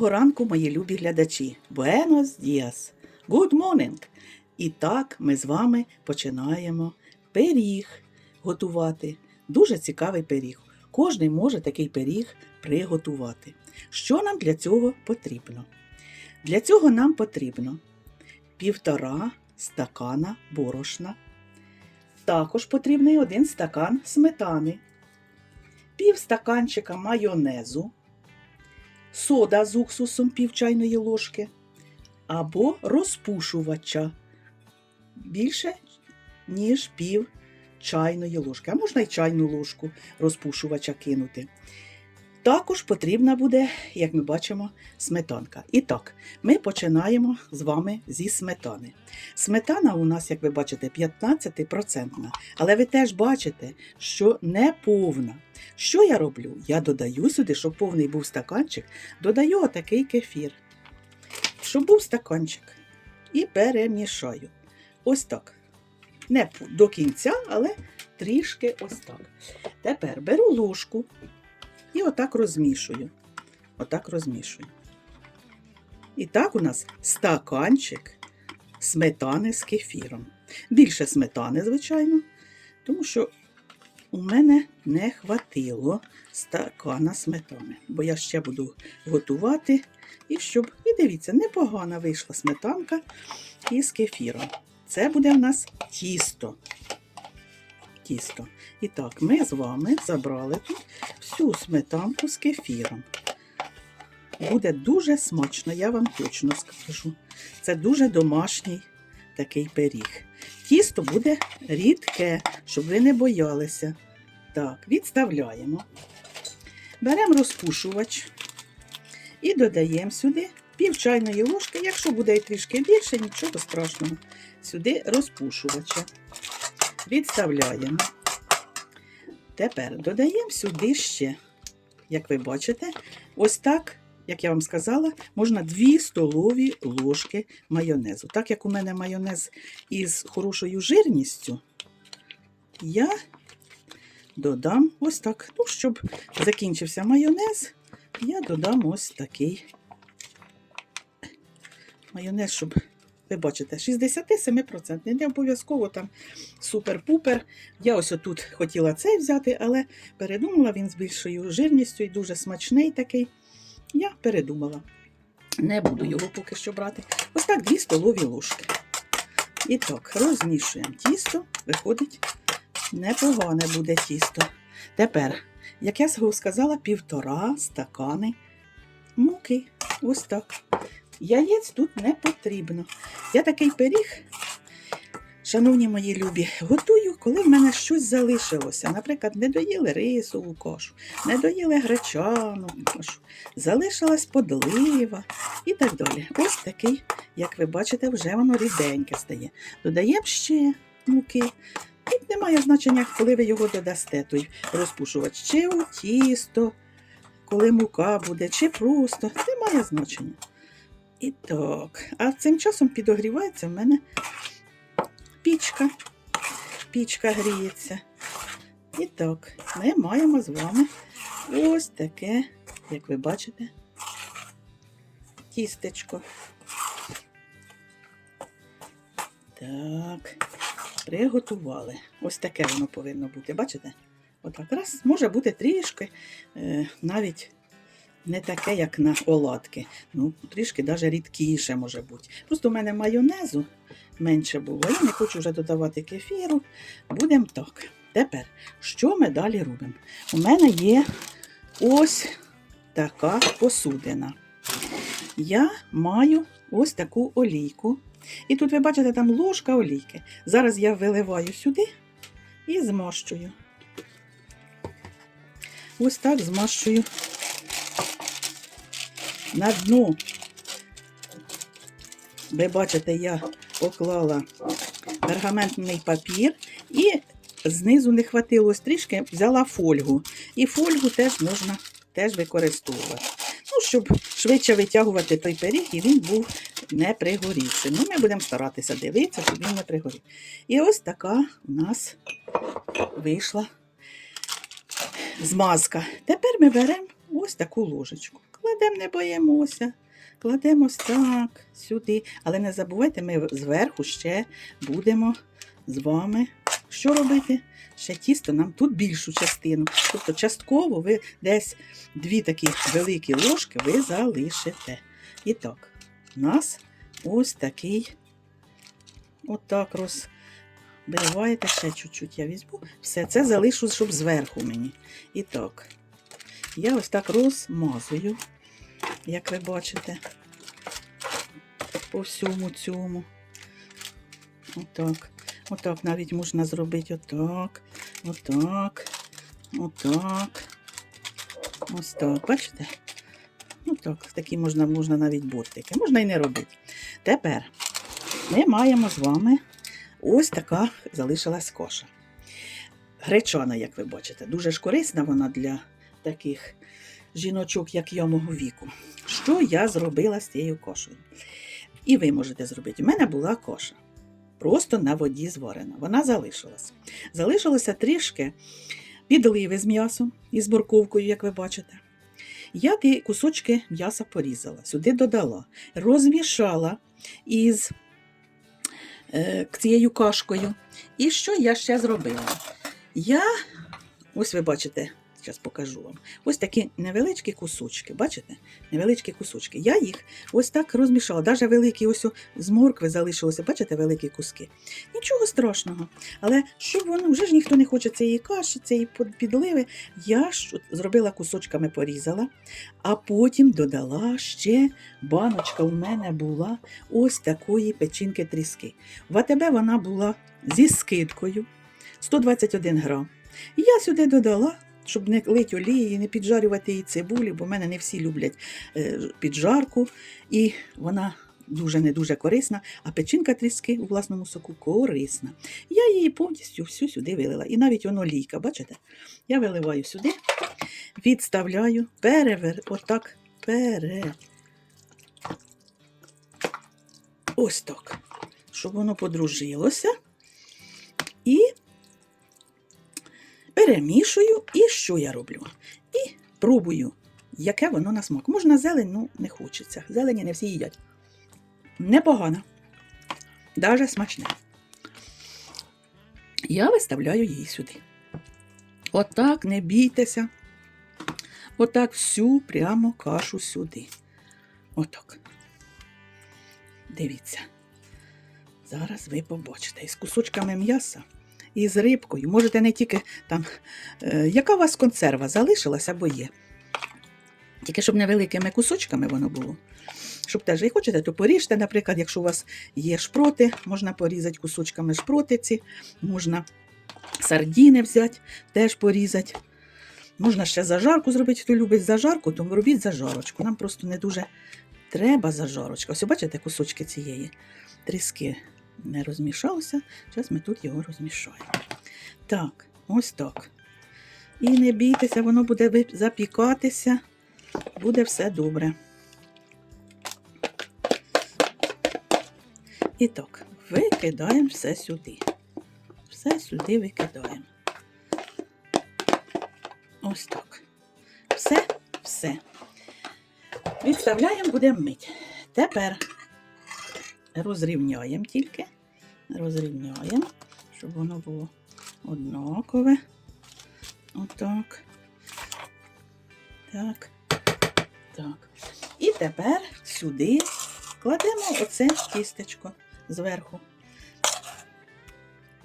Доброго ранку, мої любі глядачі. Buenos dias. Good morning. І так ми з вами починаємо пиріг готувати. Дуже цікавий пиріг. Кожний може такий пиріг приготувати. Що нам для цього потрібно? Для цього нам потрібно півтора стакана борошна. Також потрібний один стакан сметани, пів стаканчика майонезу, сода з уксусом пів чайної ложки або розпушувача більше, ніж пів чайної ложки. А можна й чайну ложку розпушувача кинути. Також потрібна буде, як ми бачимо, сметанка. І так, ми починаємо з вами зі сметани. Сметана у нас, як ви бачите, 15%. Але ви теж бачите, що не повна. Що я роблю? Я додаю сюди, щоб повний був стаканчик, додаю отакий кефір. Щоб був стаканчик. І перемішаю. Ось так. Не до кінця, але трішки ось так. Тепер беру ложку і отак розмішую. Отак розмішую. І так у нас стаканчик сметани з кефіром. Більше сметани, звичайно, тому що у мене не хватило стакана сметани, бо я ще буду готувати. І щоб, і дивіться, непогана вийшла сметанка із кефіром. Це буде в нас тісто. Тісто. І так, ми з вами забрали тут всю сметанку з кефіром. Буде дуже смачно, я вам точно скажу. Це дуже домашній такий пиріг. Тісто буде рідке, щоб ви не боялися. Так, відставляємо. Беремо розпушувач і додаємо сюди пів чайної ложки. Якщо буде трішки більше, нічого страшного. Сюди розпушувача. Відставляємо. Тепер додаємо сюди ще, як ви бачите, ось так, як я вам сказала, можна 2 столові ложки майонезу. Так як у мене майонез із хорошою жирністю, я додам ось так. Ну, щоб закінчився майонез, я додам ось такий майонез, щоб ви бачите, 67%. Не обов'язково там супер-пупер. Я ось отут хотіла цей взяти, але передумала він з більшою жирністю і дуже смачний такий. Я передумала. Не буду його поки що брати. Ось так 2 столові ложки. І так, розмішуємо тісто, виходить, непогане буде тісто. Тепер, як я сказала, півтора стакани муки. Ось так. Яєць тут не потрібно. Я такий пиріг, шановні мої любі, готую, коли в мене щось залишилося. Наприклад, не доїли рисову кашу, не доїли гречану кашу, залишилась подлива і так далі. Ось такий, як ви бачите, вже воно ріденьке стає. Додаємо ще муки. Тут немає значення, коли ви його додасте, той розпушувач, чи у тісто, коли мука буде, чи просто, немає значення. І так, а цим часом підогрівається в мене пічка. Пічка гріється. І так, ми маємо з вами ось таке, як ви бачите, тістечко. Так, приготували. Ось таке воно повинно бути. Бачите? Отак раз, може бути трішки е, навіть не таке, як на оладки. Ну, трішки навіть рідкіше може бути. Просто у мене майонезу менше було. Я не хочу вже додавати кефіру. Будемо так. Тепер, що ми далі робимо? У мене є ось така посудина. Я маю ось таку олійку. І тут, ви бачите, там ложка олійки. Зараз я виливаю сюди і змащую. Ось так змащую на дно. Ви бачите, я поклала пергаментний папір і знизу не хватило трішки, взяла фольгу. І фольгу теж можна теж використовувати. Ну, щоб швидше витягувати той пиріг, і він був не пригорівший. Ну, ми будемо старатися дивитися, щоб він не пригорів. І ось така у нас вийшла змазка. Тепер ми беремо ось таку ложечку. Кладемо не боїмося. Кладемо так сюди. Але не забувайте, ми зверху ще будемо з вами. Що робити? Ще тісто нам тут більшу частину. Тобто частково ви десь дві такі великі ложки ви залишите. І так, у нас ось такий, отак розбиваєте ще чуть-чуть я візьму. Все, це залишу, щоб зверху мені. І так, я ось так розмазую, як ви бачите, по всьому цьому. Отак. Отак навіть можна зробити отак, отак, отак. Ось так, бачите? Ну так, такі можна, можна навіть бортики. Можна і не робити. Тепер ми маємо з вами ось така залишилась коша. Гречана, як ви бачите, дуже ж корисна вона для таких жіночок, як я мого віку. Що я зробила з цією кошею? І ви можете зробити. У мене була коша. Просто на воді зварена. Вона залишилась. Залишилося трішки підливи з м'ясом і з морковкою, як ви бачите. Я ті кусочки м'яса порізала, сюди додала, розмішала із е, цією кашкою. І що я ще зробила? Я, ось ви бачите, зараз покажу вам. Ось такі невеличкі кусочки, бачите? Невеличкі кусочки. Я їх ось так розмішала. Навіть великі ось з моркви залишилося, бачите, великі куски. Нічого страшного. Але щоб воно вже ж ніхто не хоче цієї каші, цієї підливи, я зробила кусочками, порізала, а потім додала ще баночка у мене була ось такої печінки тріски. В АТБ вона була зі скидкою 121 грам. Я сюди додала, щоб не лить олії, не піджарювати її цибулі, бо в мене не всі люблять е, піджарку, і вона дуже не дуже корисна, а печінка тріски у власному соку корисна. Я її повністю всю сюди вилила. І навіть воно лійка, бачите? Я виливаю сюди, відставляю, перевер, отак, пере. Ось так, щоб воно подружилося. Перемішую, і що я роблю? І пробую, яке воно на смак. Можна зелень, ну не хочеться. Зелені не всі їдять. Непогано. Даже смачне. Я виставляю її сюди. Отак, не бійтеся. Отак всю прямо кашу сюди. Отак. Дивіться. Зараз ви побачите. Із кусочками м'яса і з рибкою. Можете не тільки там. Е, яка у вас консерва залишилась або є? Тільки щоб невеликими кусочками воно було. Щоб теж і хочете, то поріжте, наприклад, якщо у вас є шпроти, можна порізати кусочками шпротиці, можна сардіни взяти, теж порізати. Можна ще зажарку зробити, хто любить зажарку, то робіть зажарочку. Нам просто не дуже треба зажарочка. Ось бачите, кусочки цієї тріски не розмішалися. Зараз ми тут його розмішаємо. Так, ось так. І не бійтеся, воно буде запікатися, буде все добре. І так, викидаємо все сюди. Все сюди викидаємо. Ось так. Все, все. Відставляємо, будемо мити. Тепер розрівняємо тільки. Розрівняємо, щоб воно було однакове. Отак. Так. Так. І тепер сюди кладемо оце тістечко зверху.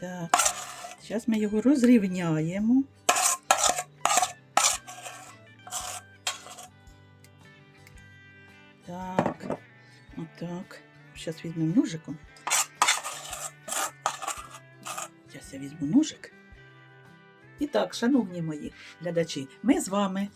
Так. Зараз ми його розрівняємо. Так, отак. Зараз візьмемо ножиком. Зараз я візьму ножик. І так, шановні мої глядачі, ми з вами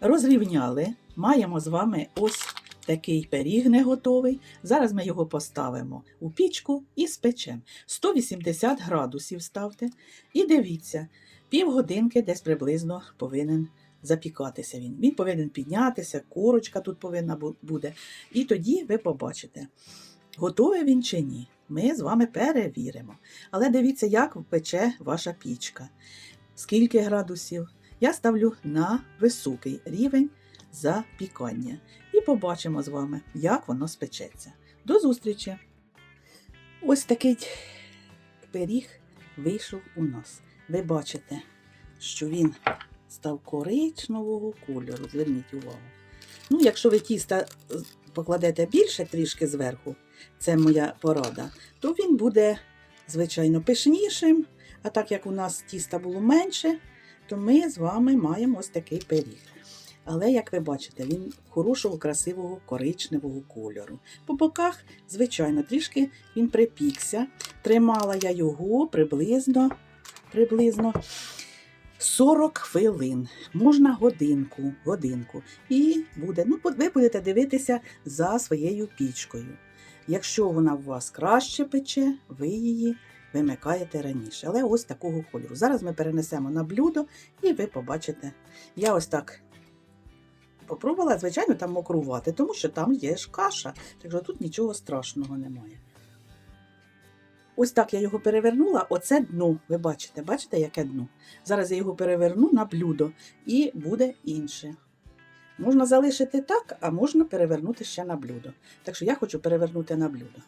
розрівняли, маємо з вами ось такий пиріг не готовий. Зараз ми його поставимо у пічку і спечемо. 180 градусів ставте. І дивіться, півгодинки десь приблизно повинен запікатися він. Він повинен піднятися, корочка тут повинна бу- буде. І тоді ви побачите, готовий він чи ні. Ми з вами перевіримо. Але дивіться, як пече ваша пічка. Скільки градусів? Я ставлю на високий рівень запікання. І побачимо з вами, як воно спечеться. До зустрічі! Ось такий пиріг вийшов у нас. Ви бачите, що він став коричневого кольору. Зверніть увагу. Ну, якщо ви тіста покладете більше трішки зверху, це моя порада, то він буде, звичайно, пишнішим. А так як у нас тіста було менше, то ми з вами маємо ось такий пиріг. Але, як ви бачите, він хорошого, красивого коричневого кольору. По боках, звичайно, трішки він припікся. Тримала я його приблизно, приблизно 40 хвилин, можна годинку, годинку. І буде, ну, ви будете дивитися за своєю пічкою. Якщо вона у вас краще пече, ви її вимикаєте раніше. Але ось такого кольору. Зараз ми перенесемо на блюдо і ви побачите. Я ось так попробувала, звичайно, там мокрувати, тому що там є ж каша, так що тут нічого страшного немає. Ось так я його перевернула. Оце дно. Ви бачите, бачите, яке дно? Зараз я його переверну на блюдо і буде інше. Можна залишити так, а можна перевернути ще на блюдо. Так що я хочу перевернути на блюдо.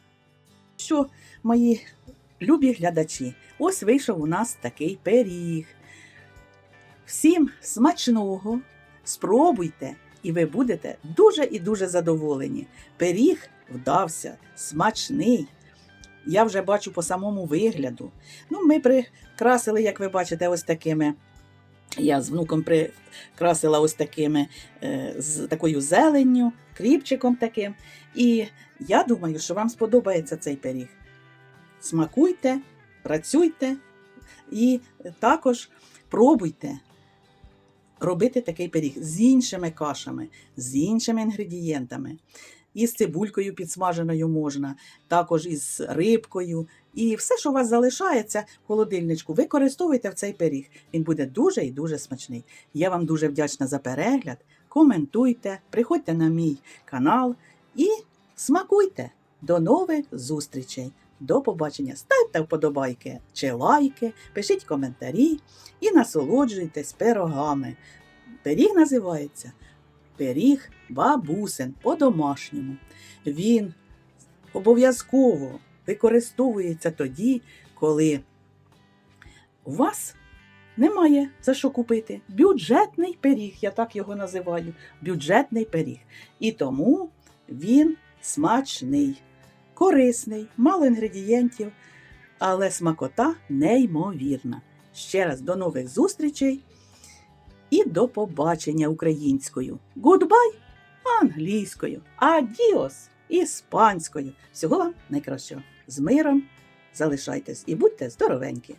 Що, мої любі глядачі, ось вийшов у нас такий пиріг. Всім смачного! Спробуйте, і ви будете дуже і дуже задоволені. Пиріг вдався, смачний. Я вже бачу по самому вигляду. Ну, ми прикрасили, як ви бачите, ось такими. Я з внуком прикрасила ось такими е, з такою зеленню, кріпчиком таким. І я думаю, що вам сподобається цей пиріг. Смакуйте, працюйте і також пробуйте робити такий пиріг з іншими кашами, з іншими інгредієнтами. І з цибулькою підсмаженою можна, також із рибкою. І все, що у вас залишається в холодильничку, використовуйте в цей пиріг. Він буде дуже і дуже смачний. Я вам дуже вдячна за перегляд. Коментуйте, приходьте на мій канал і смакуйте. До нових зустрічей! До побачення! Ставте вподобайки чи лайки, пишіть коментарі і насолоджуйтесь пирогами. Пиріг називається пиріг бабусин по-домашньому. Він обов'язково використовується тоді, коли у вас немає за що купити. Бюджетний пиріг, я так його називаю. Бюджетний пиріг. І тому він смачний, корисний, мало інгредієнтів, але смакота неймовірна. Ще раз до нових зустрічей до побачення українською. Гудбай англійською, адіос іспанською. Всього вам найкращого. З миром залишайтесь і будьте здоровенькі!